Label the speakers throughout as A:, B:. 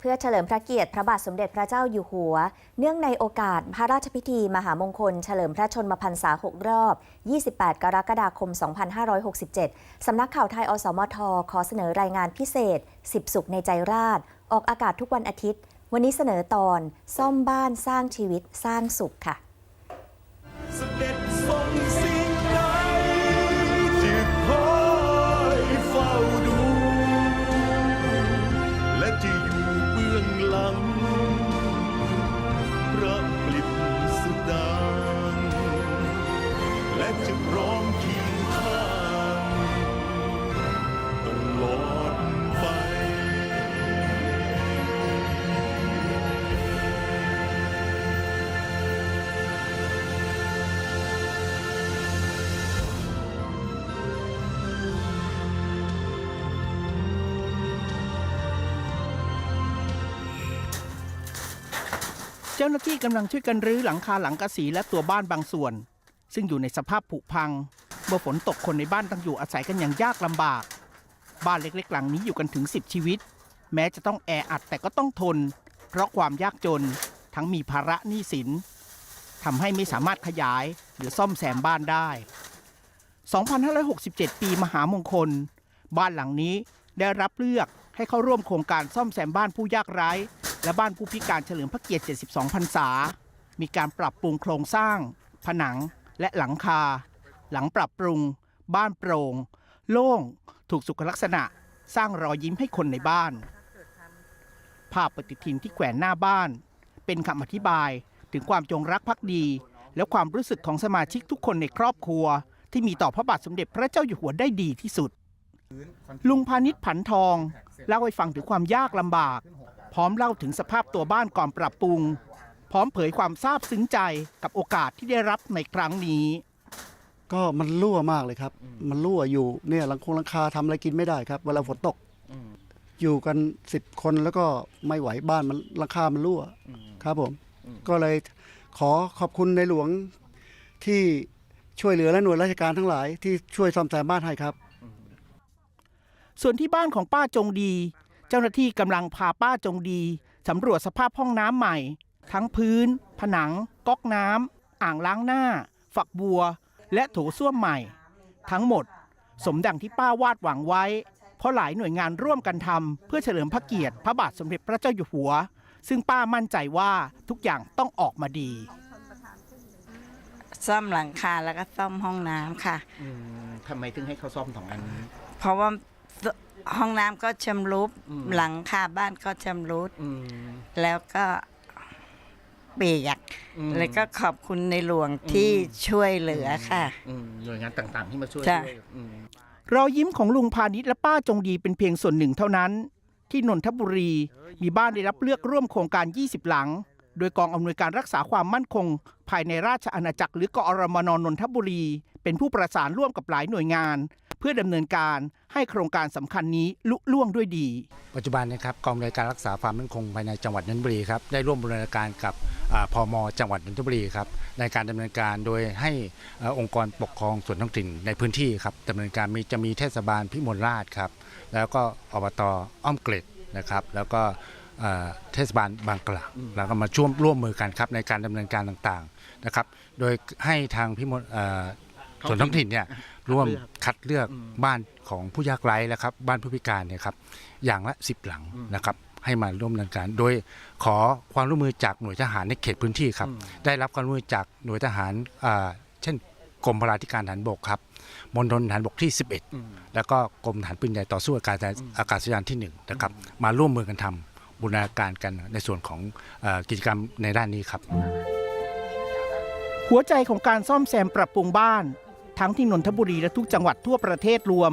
A: เพื่อเฉลิมพระเกียรติพระบาทสมเด็จพระเจ้าอยู่หัว เนื่องในโอกาสพระราชพิธี มหามงคล เฉลิมพระชนมพรรษา 6 รอบ 28 กรกฎาคม 2567 สำนักข่าวไทยอสมท ขอเสนอรายงานพิเศษ 10 สุขในใจราษออกอากาศทุกวันอาทิตย์ วันนี้เสนอตอน ซ่อมบ้านสร้างชีวิตสร้างสุขค่ะ
B: จะพร้อมเคียงข้างตลอดไป
C: เจ้าหน้าที่กำลังช่วยกันรื้อหลังคาหลังกระสีและตัวบ้านบางส่วน ซึ่งอยู่ในสภาพผุพัง เมื่อฝนตกคนในบ้านต้องอยู่อาศัยกันอย่างยากลำบาก บ้านเล็กๆ หลังนี้อยู่กันถึง 10 ชีวิต แม้จะต้องแออัดแต่ก็ต้องทน เพราะความยากจนทั้งมีภาระหนี้สินทำให้ไม่สามารถขยายหรือซ่อมแซมบ้านได้ 2567 ปีมหามงคล บ้านหลังนี้ได้รับเลือกให้เข้าร่วมโครงการซ่อมแซมบ้านผู้ยากไร้ และบ้านผู้พิการเฉลิมพระเกียรติ 72 พรรษา มีการปรับปรุงโครงสร้าง ผนัง และหลังคา หลังปรับปรุง บ้านโปร่ง โล่ง ถูกสุขลักษณะ สร้างรอยยิ้มให้คนในบ้าน ภาพปฏิทินที่แขวนหน้าบ้าน เป็นคำอธิบายถึงความจงรักภักดี และความรู้สึกของสมาชิกทุกคนในครอบครัว ที่มีต่อพระบาทสมเด็จพระเจ้าอยู่หัวได้ดีที่สุด ลุงพาณิชย์ผันทองเล่าให้ฟังถึงความยากลำบาก พร้อมเล่าถึงสภาพตัวบ้านก่อนปรับปรุง พร้อมเผยความซาบซึ้งใจกับโอกาสที่ได้รับในครั้งนี้
D: ก็มันรั่วมากเลยครับ มันรั่วอยู่เนี่ยหลังคงหลังคาทำอะไรกินไม่ได้ครับ เวลาฝนตก อยู่กันสิบคนแล้วก็ไม่ไหวบ้านมันหลังคามันรั่วครับผม ก็เลยขอขอบคุณในหลวงที่ช่วยเหลือและหน่วยราชการทั้งหลายที่ช่วยซ่อมแซมบ้านให้ครับ
C: ส่วนที่บ้านของป้าจงดี เจ้าหน้าที่กำลังพาป้าจงดีสำรวจสภาพห้องน้ำใหม่ ทั้งพื้น ผนัง ก๊อกน้ำ อ่างล้างหน้า ฝักบัว และโถส้วมใหม่ ทั้งหมด สมดังที่ป้าวาดหวังไว้ เพราะหลายหน่วยงานร่วมกันทำเพื่อเฉลิมพระเกียรติพระบาทสมเด็จพระเจ้าอยู่หัว ซึ่งป้ามั่นใจว่าทุกอย่างต้องออกมาดี
E: ซ่อมหลังคาแล้วก็ซ่อมห้องน้ำค่ะ
C: ทำไมถึงให้เขาซ่อมสองอันนี้
E: เพราะว่าห้องน้ำก็ชำรุด
C: อืม
E: หลังคาบ้านก็ชำรุดแล้วก็เปียก
C: อืม
E: แล้วก็ขอบคุณในหลวงที่ช่วยเหลือค่ะ
C: หน่วยงานต่างๆ ที่มาช่วย
E: จ้ะ
C: ด้วยรอยยิ้มของลุงพาณิชย์และป้าจงดีเป็นเพียงส่วนหนึ่งเท่านั้น ที่นนทบุรีมีบ้านได้รับเลือกร่วมโครงการ 20 หลัง โดยกองอำนวยการรักษาความมั่นคง ภายในราชอาณาจักรหรือกอรมนนนทบุรี เป็นผู้ประสานร่วมกับหลายหน่วยงาน เพื่อดำเนินการให้โครงการสำคัญนี้ลุล่วงด้วยดี
F: ปัจจุบันนะครับกองบริการรักษาความมั่นคงภายในจังหวัดนนทบุรีครับได้ร่วมบูรณาการกับอ่าพมจังหวัดนนทบุรีครับในการดำเนินการโดยให้อองค์กรปกครองส่วนท้องถิ่นในพื้นที่ครับดำเนินการมีจะมีเทศบาลพิมลราชครับแล้วก็อบตอ้อมเกล็ดนะครับแล้วก็เทศบาลบางกละแล้วก็มาช่วมร่วมมือกันครับในการดำเนินการต่างๆนะครับ โดยให้ทางพิมล ส่วนท้องถิ่นเนี่ยร่วมคัดเลือกบ้านของผู้ยากไร้แล้วครับบ้านผู้พิการเนี่ยครับอย่างละ 10 หลังนะครับให้มาร่วมดำเนินการ โดยขอความร่วมมือจากหน่วยทหารในเขตพื้นที่ครับได้รับความร่วมมือจากหน่วยทหารอ่าเช่นกรมพลาธิการทหารบกครับมณฑลทหารบกที่ 11 แล้วก็กรมทหารปืนใหญ่ต่อสู้อากาศอากาศยานที่1นะครับมาร่วมมือกันทำบูรณาการกันในส่วนของเออกิจกรรมในด้านนี้ครับ
C: หัวใจของการซ่อมแซมปรับปรุงบ้าน ทั้งที่นนทบุรีและทุกจังหวัดทั่วประเทศรวม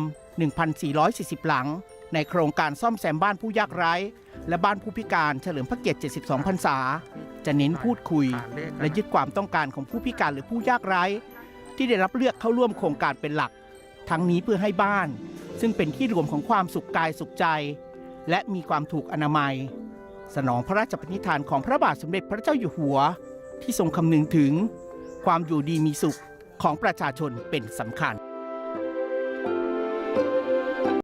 C: 1,440 หลัง ในโครงการซ่อมแซมบ้านผู้ยากไร้ และบ้านผู้พิการเฉลิมพระเกียรติ 72 พรรษา จะเน้นพูดคุย และยึดความต้องการของผู้พิการหรือผู้ยากไร้ ที่ได้รับเลือกเข้าร่วมโครงการเป็นหลัก ทั้งนี้เพื่อให้บ้าน ซึ่งเป็นที่รวมของความสุขกายสุขใจ และมีความถูกอนามัย สนองพระราชปณิธานของพระบาทสมเด็จพระเจ้าอยู่หัว ที่ทรงคำนึงถึง ความอยู่ดีมีสุข ของประชาชนเป็นสำคัญ